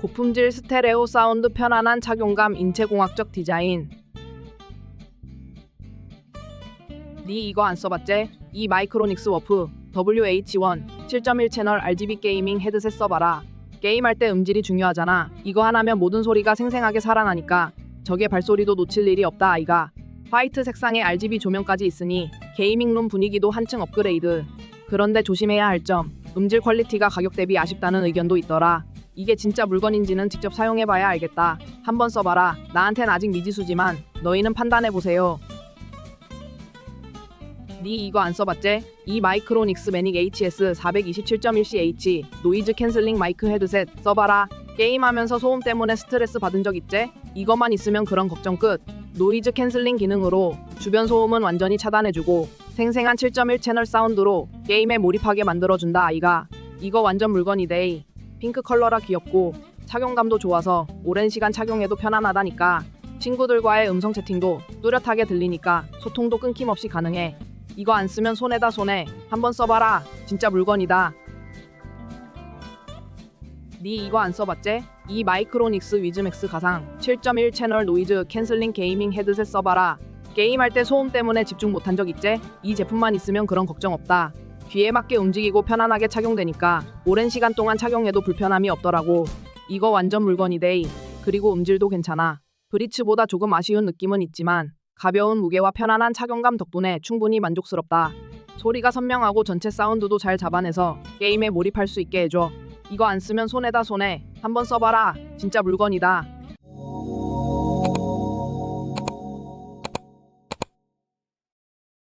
고품질 스테레오 사운드 편안한 착용감 인체공학적 디자인. 니 이거 안 써봤제? 이 마이크로닉스 워프 WH1 7.1 채널 RGB 게이밍 헤드셋 써봐라. 게임할 때 음질이 중요하잖아. 이거 하나면 모든 소리가 생생하게 살아나니까 적의 발소리도 놓칠 일이 없다 아이가. 화이트 색상의 RGB 조명까지 있으니 게이밍룸 분위기도 한층 업그레이드. 그런데 조심해야 할 점. 음질 퀄리티가 가격 대비 아쉽다는 의견도 있더라 이게 진짜 물건인지는 직접 사용해봐야 알겠다. 한번 써봐라. 나한텐 아직 미지수지만 너희는 판단해보세요. 니 이거 안 써봤제? 이 마이크로닉스 매닉 HS 427.1CH 노이즈 캔슬링 마이크 헤드셋 써봐라. 게임하면서 소음 때문에 스트레스 받은 적 있제? 이것만 있으면 그런 걱정 끝. 노이즈 캔슬링 기능으로 주변 소음은 완전히 차단해주고 생생한 7.1 채널 사운드로 게임에 몰입하게 만들어준다 아이가. 이거 완전 물건이데이. 핑크 컬러라 귀엽고 착용감도 좋아서 오랜 시간 착용해도 편안하다니까 친구들과의 음성 채팅도 뚜렷하게 들리니까 소통도 끊김없이 가능해. 이거 안 쓰면 손해다 손해 한번 써봐라. 진짜 물건이다. 니 이거 안 써봤제? 이 마이크로닉스 위즈맥스 가상 7.1 채널 노이즈 캔슬링 게이밍 헤드셋 써봐라. 게임할 때 소음 때문에 집중 못한 적 있제? 이 제품만 있으면 그런 걱정 없다 귀에 맞게 움직이고 편안하게 착용되니까 오랜 시간 동안 착용해도 불편함이 없더라고. 이거 완전 물건이 데이. 그리고 음질도 괜찮아. 브리츠보다 조금 아쉬운 느낌은 있지만 가벼운 무게와 편안한 착용감 덕분에 충분히 만족스럽다. 소리가 선명하고 전체 사운드도 잘 잡아내서 게임에 몰입할 수 있게 해줘. 이거 안 쓰면 손해다 손해. 한번 써봐라. 진짜 물건이다.